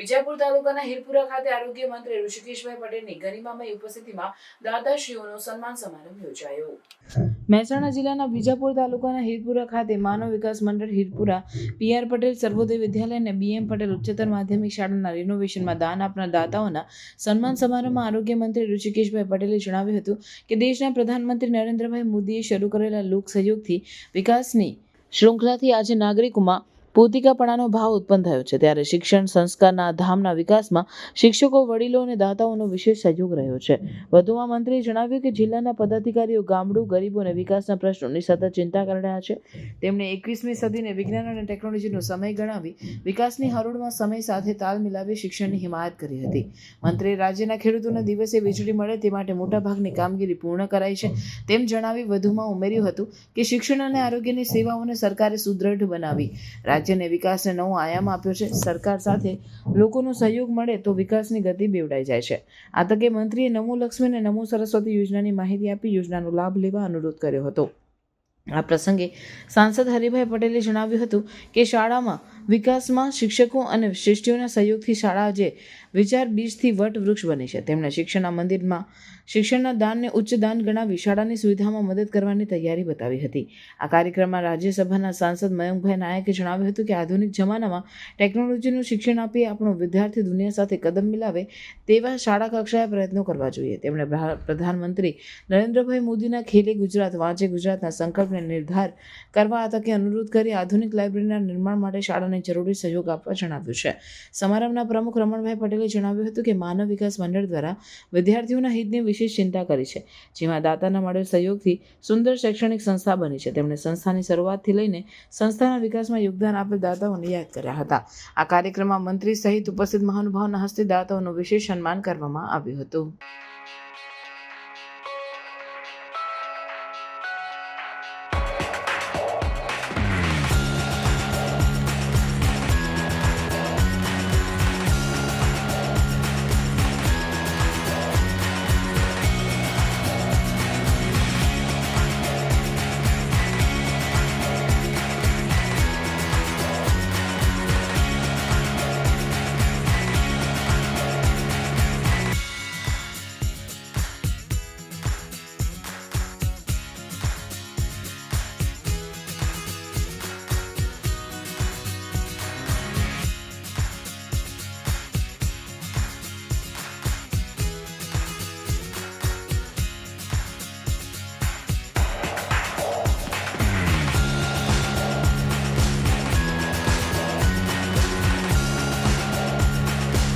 વિજાપુર તાલુકાના હિરપુરા ખાતે આરોગ્ય મંત્રી ઋષિકેશભાઈ પટેલની ગરિમામય ઉપસ્થિતિમાં દાદાશ્રીઓનો સન્માન સમારંભ યોજાયો. મહેસાણા જિલ્લાના વિજાપુર તાલુકાના હિરપુરા ખાતે માનવ વિકાસ મંડળ હિરપુરા પીઆર પટેલ સર્વોદય વિદ્યાલય અને બીએમ પટેલ ઉચ્ચતર માધ્યમિક શાળાના રિનોવેશનમાં દાન આપનાર દાતાઓના સન્માન સમારોહમાં આરોગ્ય મંત્રી ઋષિકેશભાઈ પટેલે જણાવ્યું હતું કે દેશના પ્રધાનમંત્રી નરેન્દ્રભાઈ મોદીએ શરૂ કરેલા લોક સહયોગથી વિકાસની શૃંખલાથી આજે નાગરિકોમાં પોતિકાપણાનો ભાવ ઉત્પન્ન થયો છે. ત્યારે શિક્ષણ સંસ્કારના ધામના વિકાસમાં શિક્ષકો, વડીલો અને દાતાઓનો વિશેષ સહયોગ રહ્યો છે. વધુમાં મંત્રીએ જણાવ્યું કે જિલ્લાના પદાધિકારીઓ ગામડું, ગરીબો અને વિકાસના પ્રશ્નોની સતત ચિંતા કરી રહ્યા છે. તેમણે એકવીસમી સદીને વિજ્ઞાન અને ટેકનોલોજીનો સમય ગણાવી વિકાસની હરોળમાં સમય સાથે તાલ મિલાવી શિક્ષણની હિમાયત કરી હતી. મંત્રીએ રાજ્યના ખેડૂતોને દિવસે વીજળી મળે તે માટે મોટાભાગની કામગીરી પૂર્ણ કરાઈ છે. તેમ જણાવી વધુમાં ઉમેર્યું હતું કે શિક્ષણ અને આરોગ્યની સેવાઓને સરકારે સુદૃઢ બનાવી. રાજ્યને વિકાસને નવો આયામ આપ્યો છે. સરકાર સાથે લોકોનો સહયોગ મળે તો વિકાસની ગતિ બેવડાઈ જાય છે. આ તકે મંત્રીએ નમો લક્ષ્મી અને નમો સરસ્વતી યોજનાની માહિતી આપી યોજનાનો લાભ લેવા અનુરોધ કર્યો હતો. આ પ્રસંગે સાંસદ હરિભાઈ પટેલે જણાવ્યું હતું કે શાળામાં વિકાસમાં શિક્ષકો અને શિષ્યોના સહયોગથી શાળા જે વિચાર બીજથી વટ વૃક્ષ બની છે. તેમણે શિક્ષણના મંદિરમાં શિક્ષણના દાનને ઉચ્ચ દાન ગણાવી શાળાની સુવિધામાં મદદ કરવાની તૈયારી બતાવી હતી. આ કાર્યક્રમમાં રાજ્યસભાના સાંસદ મયંકભાઈ નાયકે જણાવ્યું હતું કે આધુનિક જમાનામાં ટેકનોલોજીનું શિક્ષણ આપી આપણો વિદ્યાર્થી દુનિયા સાથે કદમ મિલાવે તેવા શાળા કક્ષાએ પ્રયત્નો કરવા જોઈએ. તેમણે પ્રધાનમંત્રી નરેન્દ્રભાઈ મોદીના ખેલે ગુજરાત, વાંચે ગુજરાતના સંકલ્પને નિર્ધાર કરવા આ તકે અનુરોધ કરી આધુનિક લાઇબ્રેરીના નિર્માણ માટે શાળાને જરૂરી સહયોગ આપવા જણાવ્યું છે. સમારંભના પ્રમુખ રમણભાઈ પટેલે જણાવ્યું હતું કે માનવ વિકાસ મંડળ દ્વારા વિદ્યાર્થીઓના હિતની વિશેષ ચિંતા કરી છે, જેમાં દાતાના મળેલ સહયોગથી સુંદર શૈક્ષણિક સંસ્થા બની છે. તેમણે સંસ્થાની શરૂઆતથી લઈને સંસ્થાના વિકાસમાં યોગદાન આપેલ દાતાઓને યાદ કર્યા હતા. આ કાર્યક્રમમાં મંત્રી સહિત ઉપસ્થિત મહાનુભાવના હસ્તે દાતાઓનું વિશેષ સન્માન કરવામાં આવ્યું હતું.